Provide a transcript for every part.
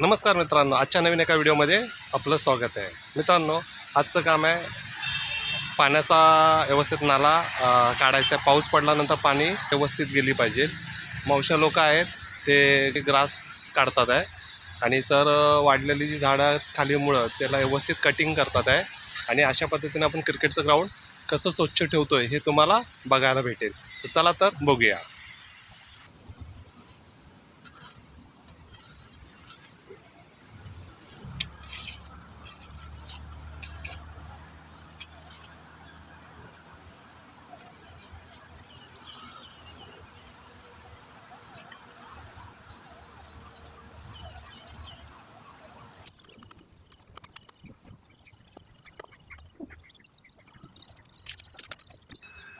नमस्कार मित्रांनो आजच्या नवीन एका व्हिडिओमध्ये आपलं स्वागत आहे. मित्रांनो आजचं काम आहे पाण्याचा व्यवस्थित नाला काढायचा. आहे पाऊस पडल्यानंतर पाणी व्यवस्थित गेली पाहिजे. मावशा लोक आहेत ते ग्रास काढतात आहे. आणि सर वाढलेली जी झाडं खालीमुळं त्याला व्यवस्थित कटिंग करतात आहे. आणि अशा पद्धतीने आपण क्रिकेटचं ग्राउंड कसं स्वच्छ ठेवतो आहे हे तुम्हाला बघायला भेटेल. तर चला तर बघूया.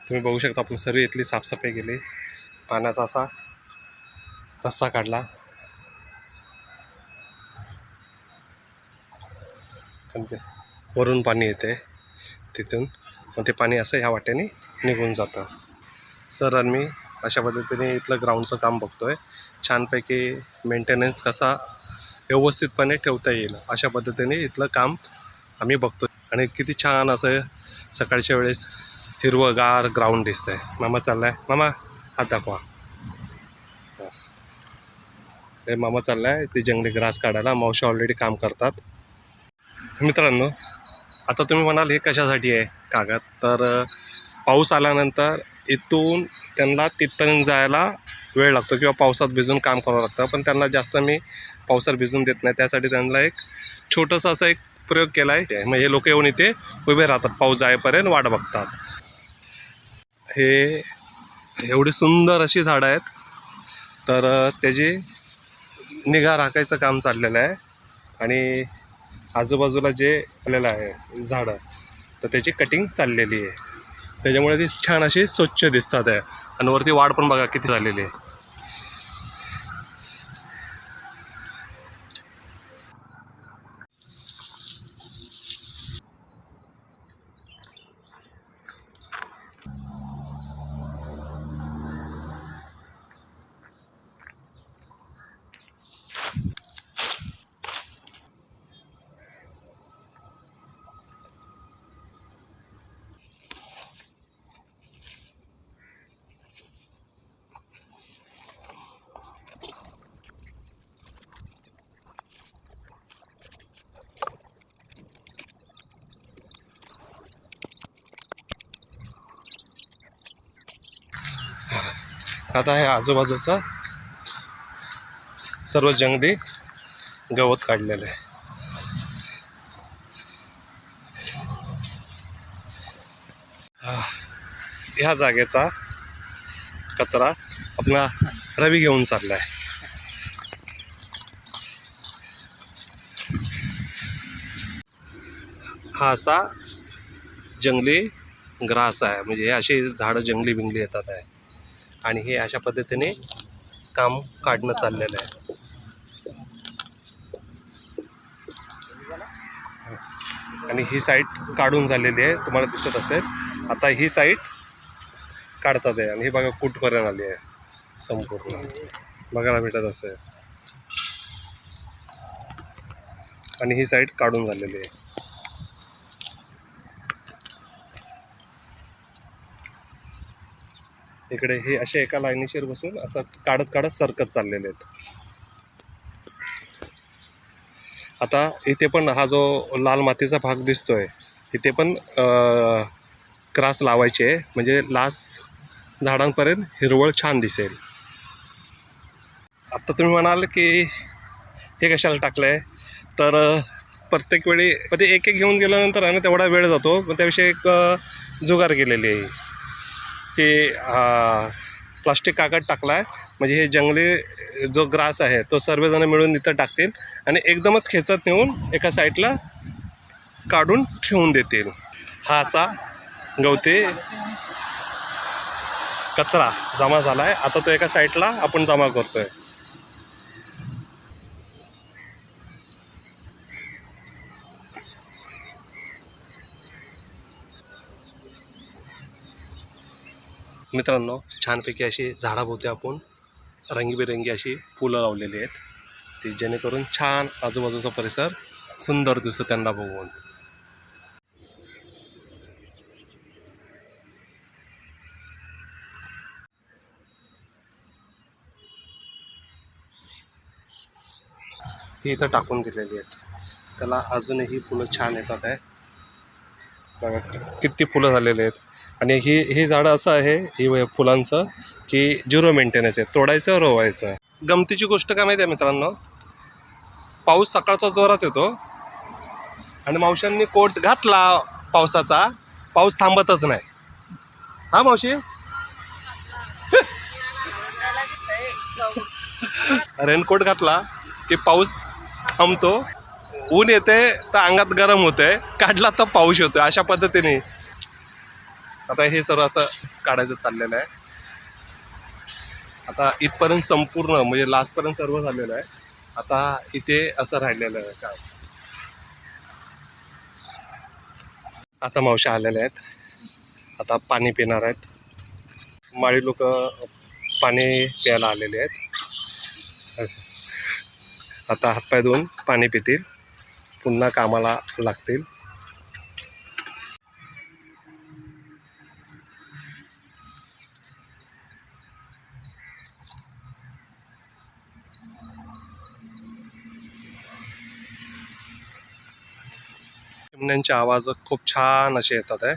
तुम्ही बघू शकता आपण सर्व इथली साफसफाई केली. पाण्याचा असा रस्ता काढला. ते वरून पाणी येते तिथून. मग ते पाणी असं ह्या वाट्याने निघून जातं. सर आणि मी अशा पद्धतीने इथलं ग्राउंडचं काम बघतोय. छानपैकी मेंटेनन्स कसा व्यवस्थितपणे ठेवता येईल अशा पद्धतीने इथलं काम आम्ही बघतो आणि किती छान असं सकाळच्या वेळेस हिरवंगार ग्राउंड दिसतंय. मामा चाललाय. मामा हात दाखवा. हे मामा चाललाय. ते जंगली ग्रास काढायला. मावशी ऑलरेडी काम करतात. मित्रांनो आता तुम्ही म्हणाल हे कशासाठी आहे कागद? तर पाऊस आल्यानंतर इथून त्यांना तिथपर्यंत जायला वेळ लागतो किंवा पावसात भिजून काम करावं लागतं. पण त्यांना जास्त मी पावसात भिजून देत नाही. त्यासाठी त्यांना एक छोटंसं असं एक प्रयोग केला आहे मग हे लोक येऊन इथे उभे राहतात. पाऊस जायपर्यंत वाट बघतात. हे एवढी सुंदर अशी झाडं आहेत. तर त्याची निगा राखायचं काम चाललेलं आहे. आणि आजूबाजूला जे आलेलं आहे झाडं तर त्याची कटिंग चाललेली आहे. त्याच्यामुळे ती छान अशी स्वच्छ दिसतात आहे. आणि वरती वाढ पण बघा किती झालेली आहे. आता हे आजूबाजूचा. सर्व जंगली गवत काढलेलं आहे. ह्या जागेचा कचरा आपला रवी घेऊन चालला आहे हा असा जंगली ग्रास आहे. म्हणजे हे अशी झाडं जंगली बिंगली येतात आहे. आणि हे अशा पद्धतीने काम काढणं चाललेलं आहे. आणि ही साईट काढून झालेली आहे. तुम्हाला दिसत असेल. आता ही साईट काढतात आहे. आणि ही बघा कुठपर्यंत आली आहे. संपूर्ण. बघायला भेटत असेल. आणि ही साईट काढून झालेली आहे. इकडे हे असे एका लाईनीशीर बसून असं काढत काढत सरकत चाललेले आहेत. आता इथे पण हा जो लाल मातीचा भाग दिसतोय इथे पण क्रास लावायचे आहे. म्हणजे लास झाडांपर्यंत हिरवळ छान दिसेल. आता तुम्ही म्हणाल की हे कशाला टाकलं आहे तर प्रत्येक वेळी म्हणजे ते एक एक घेऊन गेल्यानंतर आहे ना तेवढा वेळ जातो. पण त्याविषयी एक जुगार केलेली आहे. की प्लास्टिक कागद टाकला आहे म्हणजे हे जंगली जो ग्रास आहे तो सर्वजण मिळून इथं टाकतील आणि एकदमच खेचत नेऊन एका साईडला काढून ठेवून देतील. हा असा गवती कचरा जमा झाला आहे आता तो एका साईडला आपण जमा करतो आहे मित्रांनो छानपैकी अशी झाडाभोवती आपण रंगीबेरंगी अशी फुलं लावलेली आहेत. की जेणेकरून छान आजूबाजूचा परिसर सुंदर दिसतो त्यांना बघून. ही इथं टाकून दिलेली आहेत. त्याला अजूनही फुलं छान येतात आहे. बघा किती फुलं झालेली आहेत. आणि ही ही झाडं असं आहे ही फुलांचं की झिरो मेंटेनन्स आहे तोडायचं रोवायचं. गमतीची गोष्ट काय माहिती आहे मित्रांनो? पाऊस सकाळचा जोरात येतो आणि मावशांनी कोट घातला पावसाचा पाऊस थांबतच नाही. हा मावशी? रेनकोट घातला की पाऊस थांबतो ऊन येते तर अंगात गरम होते काढला तर पाऊस होतो अशा पद्धतीने. आता हे सर्व असं काढायचं चाललेलं आहे. आता इथपर्यंत संपूर्ण म्हणजे लास्टपर्यंत सर्व झालेलं आहे. आता इथे असं राहिलेलं आहे काम आता मावशा आलेल्या आहेत. आता पाणी पिणार आहेत. माळी लोक पाणी प्यायला आलेले आहेत. आता हातपाय धुवून पाणी पितील. पुन्हा कामाला लागतील. चिमण्यांचे आवाज खूप छान असे येतात आहे.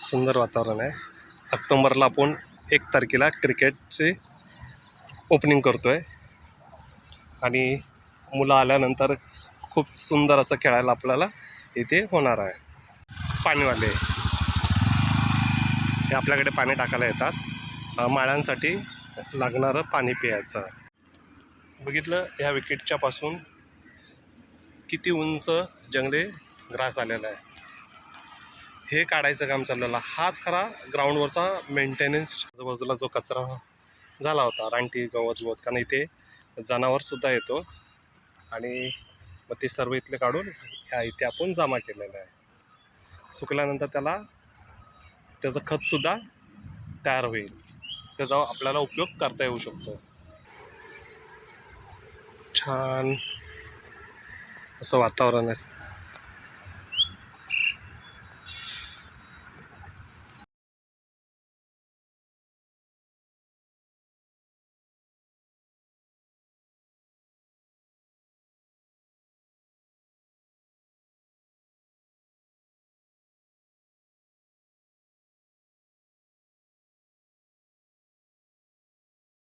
सुंदर वातावरण आहे. ऑक्टोंबरला आपण एक तारखेला क्रिकेटचे ओपनिंग करतो आहे आणि मुलं आल्यानंतर खूप सुंदर असं खेळायला आपल्याला इथे होणार आहे. पाणीवाले. हे आपल्याकडे पाणी टाकायला येतात. माळ्यांसाठी लागणारं पाणी प्यायचं. बघितलं ह्या विकेटच्या पासून किती उंच जंगले ग्रास आलेला आहे. हे काढायचं काम चाललेलं. हाच खरा ग्राउंडवरचा मेंटेनन्स आजूबाजूला जो कचरा झाला होता रानटी गवत गवत कारण इथे जनावरसुद्धा येतो. आणि मग ते सर्व इथले काढून ह्या इथे आपण जमा केलेलं आहे. सुकल्यानंतर त्याला त्याचं खतसुद्धा तयार होईल. त्याचा आपल्याला उपयोग करता येऊ शकतो. छान. असं वातावरण आहे.